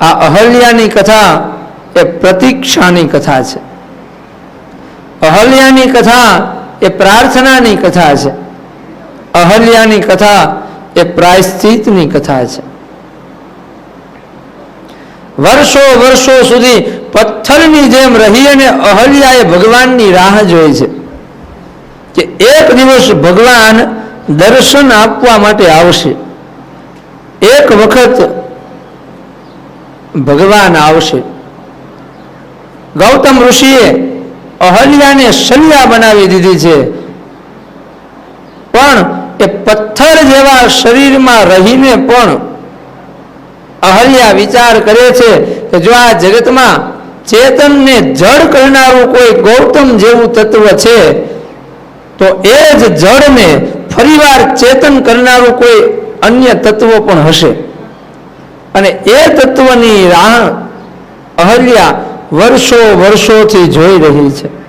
આ અહલ્યાની કથા એ પ્રતીક્ષાની કથા છે. અહલ્યાની કથા એ પ્રાર્થનાની કથા છે. અહલ્યાની કથા એ પ્રાયશ્ચિતની કથા છે. વર્ષો વર્ષો સુધી પથ્થરની જેમ રહી અને અહલ્યાએ ભગવાનની રાહ જોઈ છે કે એક દિવસ ભગવાન દર્શન આપવા માટે આવશે. એક વખત ભગવાન આવશે. ગૌતમ ઋષિએ અહલ્યાને શલ્યા બનાવી દીધી છે. પણ એ પથ્થર જેવા શરીરમાં રહીને પણ અહલ્યા વિચાર કરે છે કે જો આ જગતમાં ચેતનને જડ કરનારું કોઈ ગૌતમ જેવું તત્વ છે, તો એ જ જળને ફરીવાર ચેતન કરનારું કોઈ અન્ય તત્વ પણ હશે. અને એ તત્વની રાહ અહલ્યા વર્ષો વર્ષોથી જોઈ રહી છે.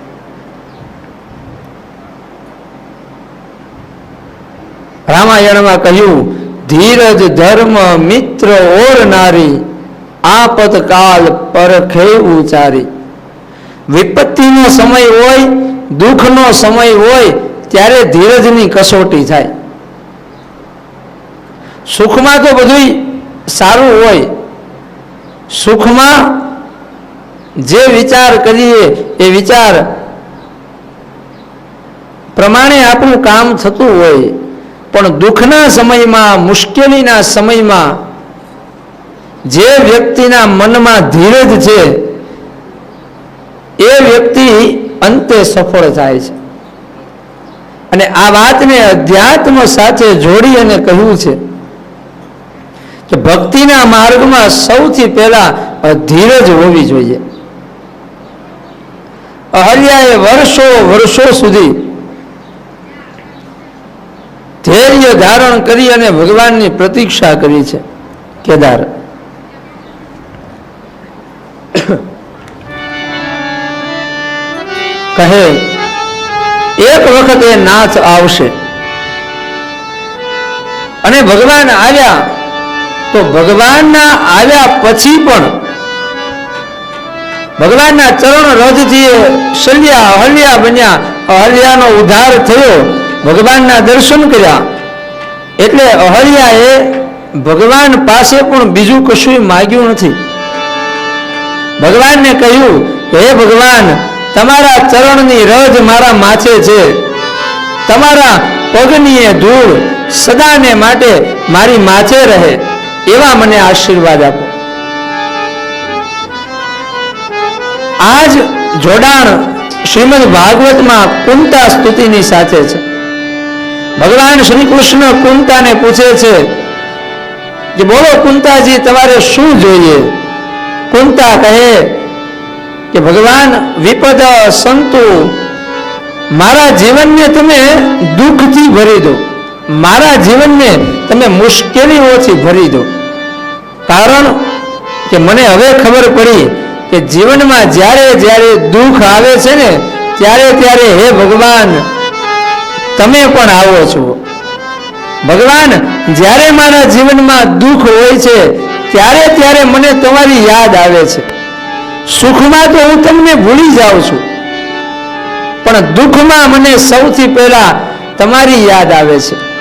રામાયણમાં કહ્યું, ધીરજ ધર્મ મિત્ર ઓર નારી આપતકાલ પરખે ઉચારી. વિપત્તિનો સમય હોય, દુઃખનો સમય હોય, ત્યારે ધીરજની કસોટી થાય. સુખમાં તો બધું સારું હોય, સુખમાં જે વિચાર કરીએ એ વિચાર પ્રમાણે આપણું કામ થતું હોય. પણ દુઃખના સમયમાં, મુશ્કેલીના સમયમાં જે વ્યક્તિના મનમાં ધીરજ છે, એ વ્યક્તિ અંતે સફળ થાય છે. અને આ વાતને અધ્યાત્મ સાથે જોડી અને કહ્યું છે. કે ભક્તિના માર્ગમાં સૌથી પહેલા ધીરજ હોવી જોઈએ. અહલ્યાએ વર્ષો વર્ષો સુધી ધૈર્ય ધારણ કરી અને ભગવાનની પ્રતીક્ષા કરી છે. કેદાર. કહે, એક વખત એ નાથ આવશે. અને ભગવાન આવ્યા તો ભગવાનના આવ્યા પછી પણ ભગવાનના ચરણ રજથી એ શલ્યા અહલ્યા બન્યા. અહલ્યાનો ઉદ્ધાર થયો. ભગવાનના દર્શન કર્યા. એટલે અહલ્યાએ ભગવાન પાસે પણ બીજું કશું માગ્યું નથી. ભગવાનને કહ્યું, હે ભગવાન, તમારા ચરણની રજ મારા માથે છે. તમારા પગની ધૂળ સદાને માટે મારી માથે રહે. એવા મને આશીર્વાદ આપો. આજ જોડાણ શ્રીમદ ભાગવતમાં કુંતા સ્તુતિની સાથે છે. ભગવાન શ્રી કૃષ્ણ કુંતાને પૂછે છે કે બોલો કુંતાજી, તમારે શું જોઈએ? કુંતા કહે કે, ભગવાન, વિપદ, સંતુ, મારા જીવનને તમે દુઃખથી ભરી દો. મારા જીવનને તમે મુશ્કેલીઓથી ભરી દો. કારણ કે મને હવે ખબર પડી કે જીવનમાં જ્યારે જ્યારે દુઃખ આવે છે ને, ત્યારે ત્યારે હે ભગવાન, તમે પણ આવો છો. ભગવાન, જ્યારે મારા જીવનમાં દુઃખ હોય છે, ત્યારે ત્યારે મને તમારી યાદ આવે છે. સુખમાં તો હું તમને ભૂલી જાઉં છું. પણ દુઃખમાં મને સૌથી પહેલા તમારી યાદ આવે છે.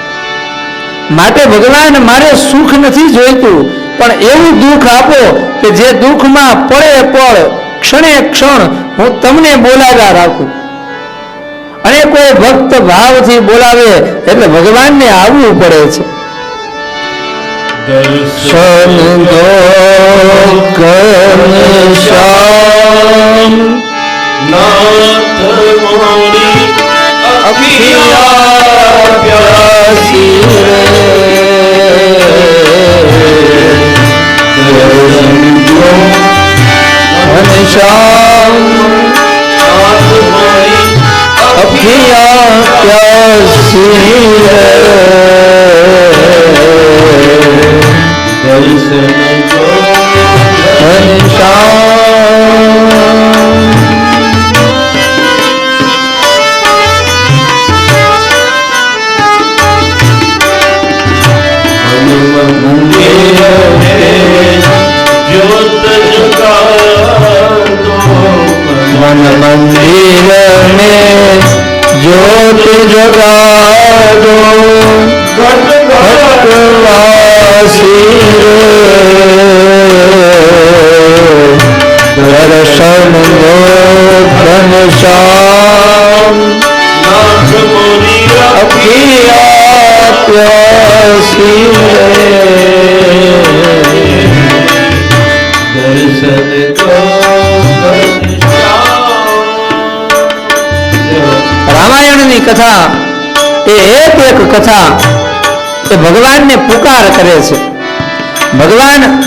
માટે ભગવાન મારે સુખ નથી જોઈતું, પણ એવું દુઃખ આપો કે જે દુઃખમાં પળે પળ, ક્ષણે ક્ષણ હું તમને બોલાવ્યા રાખું. અને કોઈ ભક્ત ભાવથી બોલાવે એટલે ભગવાનને આવવું પડે છે. દર્શન Jaka કથા, એ એક એક કથા એ ભગવાનને પુકાર કરે છે. ભગવાન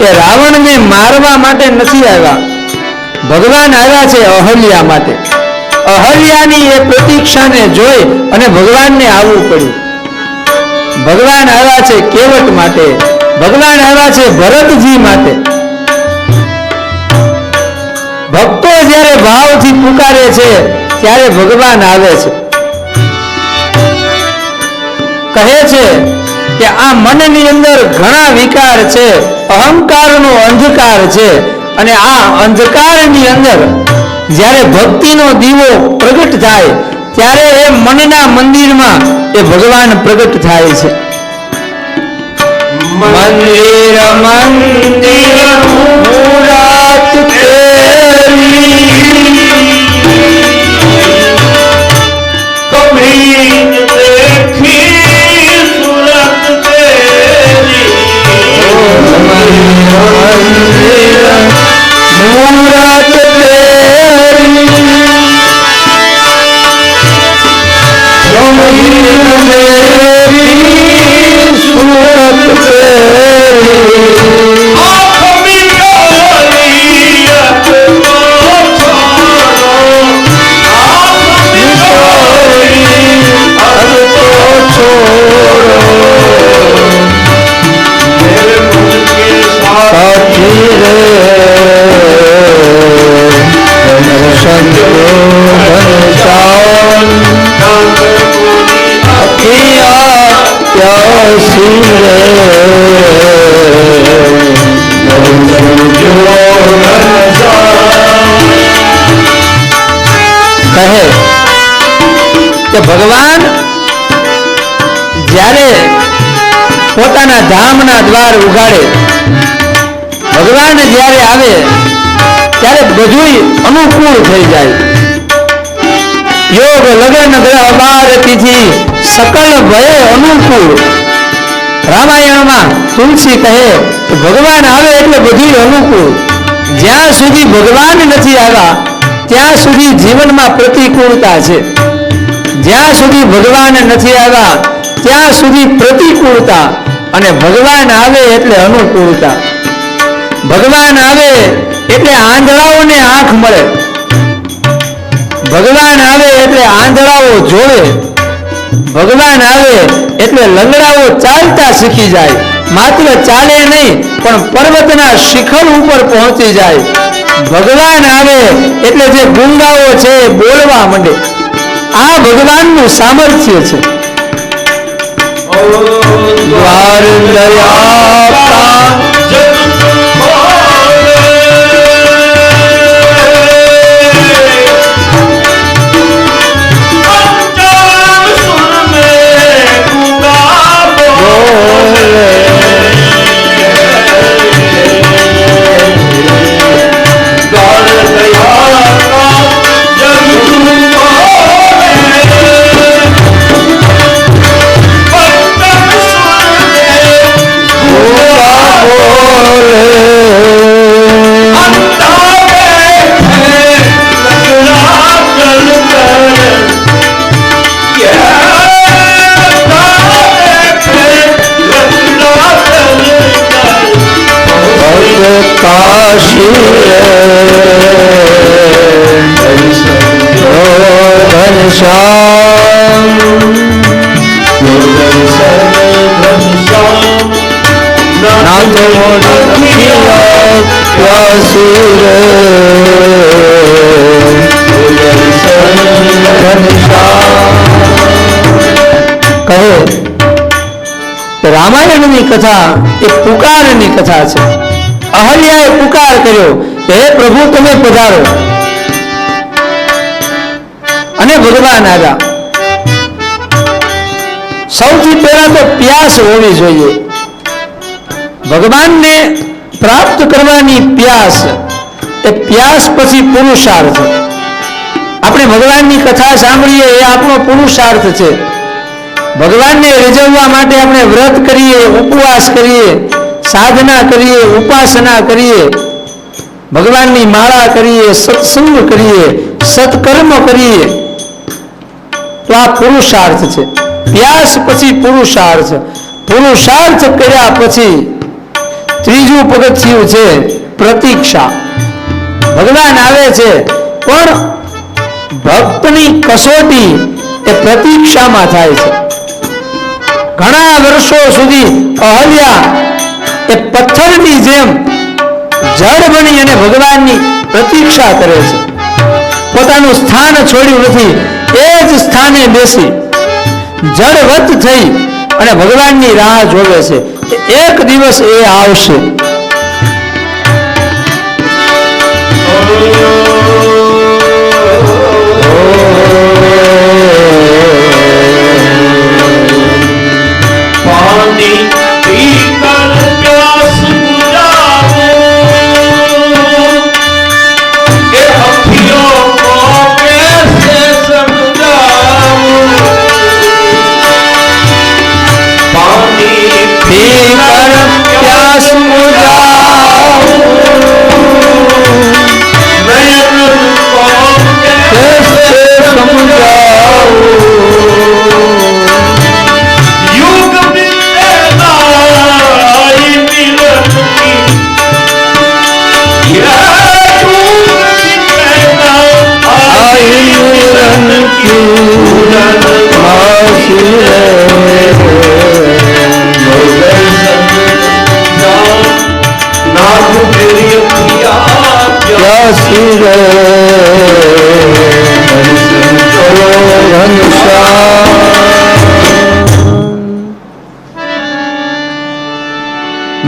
એ રાવણને મારવા માટે નથી આવ્યા. ભગવાન આવ્યા છે અહલ્યા માટે. અહલ્યાની એ પ્રતીક્ષાને જોઈ અને ભગવાનને આવવું પડ્યું. ભગવાન આવ્યા છે કેવટ માટે. ભગવાન આવ્યા છે ભરતજી માટે. ભક્તો જ્યારે ભાવથી પુકારે છે ત્યારે ભગવાન આવે છે. કહે છે કે આ મનની અંદર ઘણા વિકાર છે અહંકારનો અંધકાર છે અને આ અંધકારની અંદર જ્યારે ભક્તિનો દીવો પ્રગટ થાય ત્યારે એ મનના મંદિરમાં એ ભગવાન પ્રગટ થાય છે. મંદિર મંદિર મુરાત તેરી. ભગવાન, જ્યારે પોતાના ધામના દ્વાર ઉગાડે, ભગવાન જ્યારે આવે, ત્યારે બધું અનુકૂળ થઈ જાય. યોગ લગ્ન ગ્રહ બાર તિથિ, સકલ ભય અનુકૂળ. રામાયણમાં તુલસી કહે, ભગવાન આવે એટલે બધું અનુકૂળ. જ્યાં સુધી ભગવાન નથી આવ્યા, ત્યાં સુધી જીવનમાં પ્રતિકૂળતા છે. જ્યાં સુધી ભગવાન નથી આવ્યા, ત્યાં સુધી પ્રતિકૂળતા અને ભગવાન આવે એટલે અનુકૂળતા. ભગવાન આવે એટલે આંધળાઓને આંખ મળે. ભગવાન આવે એટલે આંધળાઓ જોવે. ભગવાન આવે એટલે લંગડાઓ ચાલતા શીખી જાય. માત્ર ચાલે નહીં, પણ પર્વતના શિખર ઉપર પહોંચી જાય. ભગવાન આવે એટલે જે ગુંગાઓ છે બોલવા માંડે. આ ભગવાનનું સામર્થ્ય છે. દ્વાર દયા કહે રામાયણની કથા એ પુકારની કથા છે. અહલ્યાએ પુકાર કર્યો. હે પ્રભુ, તમે પધારો. અને ભગવાન આવ્યા. સૌથી પહેલા તો પ્યાસ હોવી જોઈએ. ભગવાનને પ્રાપ્ત કરવાની પ્યાસ, એ પ્યાસ પછી પુરુષાર્થ. આપણે ભગવાનની કથા સાંભળીએ, એ આપણો પુરુષાર્થ છે. ભગવાનને રીઝવવા માટે આપણે વ્રત કરીએ, ઉપવાસ કરીએ. સાધના કરીએ, ઉપાસના કરીએ, ભગવાનની માળા કરીએ, સત્સંગ કરીએ, સત્કર્મ કરીએ, તો આ પુરુષાર્થ છે. પ્યાસ પછી પુરુષાર્થ. પુરુષાર્થ કર્યા પછી ત્રીજું પગથિયું છે પ્રતીક્ષા. ભગવાન આવે છે, પણ ભક્તની કસોટી એ પ્રતીક્ષામાં થાય છે. ઘણા વર્ષો સુધી અહલ્યા એ પથ્થરની જેમ જડ બની અને ભગવાનની પ્રતીક્ષા કરે છે. પોતાનું સ્થાન છોડ્યું નથી, એ જ સ્થાને બેસી જળવત થઈ અને ભગવાનની રાહ જોવે છે. એક દિવસ એ આવશે.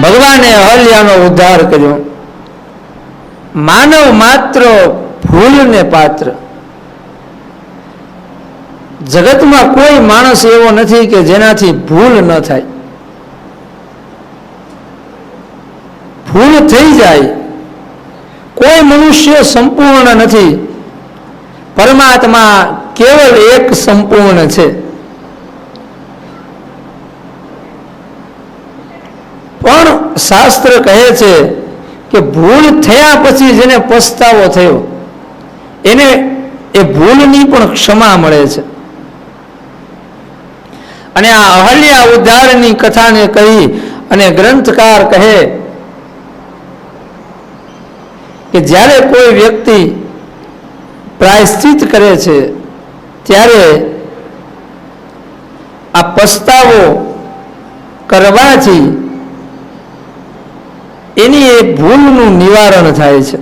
ભગવાને અહલ્યાનો ઉદ્ધાર કર્યો. માનવ માત્ર ભૂલને પાત્ર. જગતમાં કોઈ માણસ એવો નથી કે જેનાથી ભૂલ ન થાય. ભૂલ થઈ જાય કોઈ મનુષ્ય સંપૂર્ણ નથી. પરમાત્મા કેવળ એક સંપૂર્ણ છે. પણ શાસ્ત્ર કહે છે કે ભૂલ થયા પછી જેને પસ્તાવો થયો, એને, એ ભૂલની પણ ક્ષમા મળે છે. અને આ અહલ્યા ઉદ્ધારની કથાને કહી અને ગ્રંથકાર કહે કે જ્યારે કોઈ વ્યક્તિ પ્રાયશ્ચિત કરે છે, ત્યારે આ પસ્તાવો કરવાથી એની એ ભૂલનું નિવારણ થાય છે.